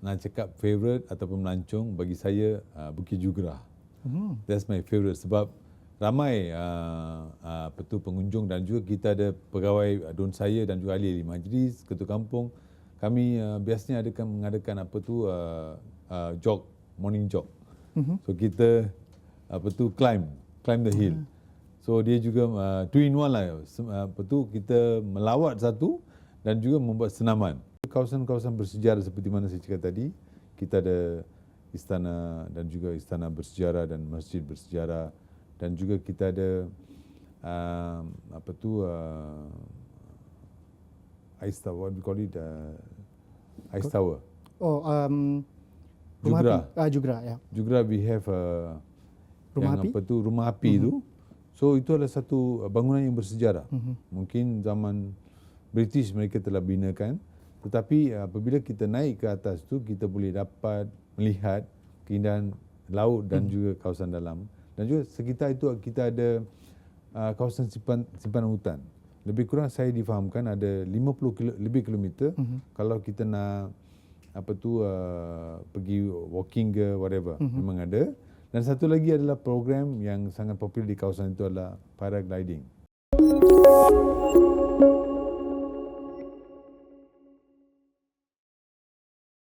nak cakap favourite ataupun melancong bagi saya uh, Bukit Jugra. Hmm. That's my favourite sebab ramai uh, uh, apa tu pengunjung dan juga kita ada pegawai uh, don saya dan juga ahli-ahli majlis, ketua kampung. Kami uh, biasanya adakan mengadakan apa tu uh, uh, jog, morning jog. Mhm. So kita apa tu climb, climb the hill. So dia juga uh, two in one lah. Uh, Apa tu kita melawat satu dan juga membuat senaman. Kawasan-kawasan bersejarah seperti mana saya cakap tadi, kita ada istana dan juga istana bersejarah dan masjid bersejarah dan juga kita ada uh, apa tu uh, ice tower, what we call it uh, ice tower. Oh, um, Jugra. api. Ah, Jugra, ya. Juga we have uh, Rumah yang api? apa tu rumah api tu. So itu adalah satu uh, bangunan yang bersejarah. Mhm. Mungkin zaman British mereka telah binakan tetapi uh, apabila kita naik ke atas tu kita boleh dapat melihat keindahan laut dan juga kawasan dalam dan juga sekitar itu kita ada uh, kawasan simpan, simpanan hutan. Lebih kurang saya difahamkan ada 50 kilo, lebih kilometer Mhm. kalau kita nak apa tu uh, pergi walking ke whatever Mhm. memang ada dan satu lagi adalah program yang sangat popular di kawasan itu adalah paragliding.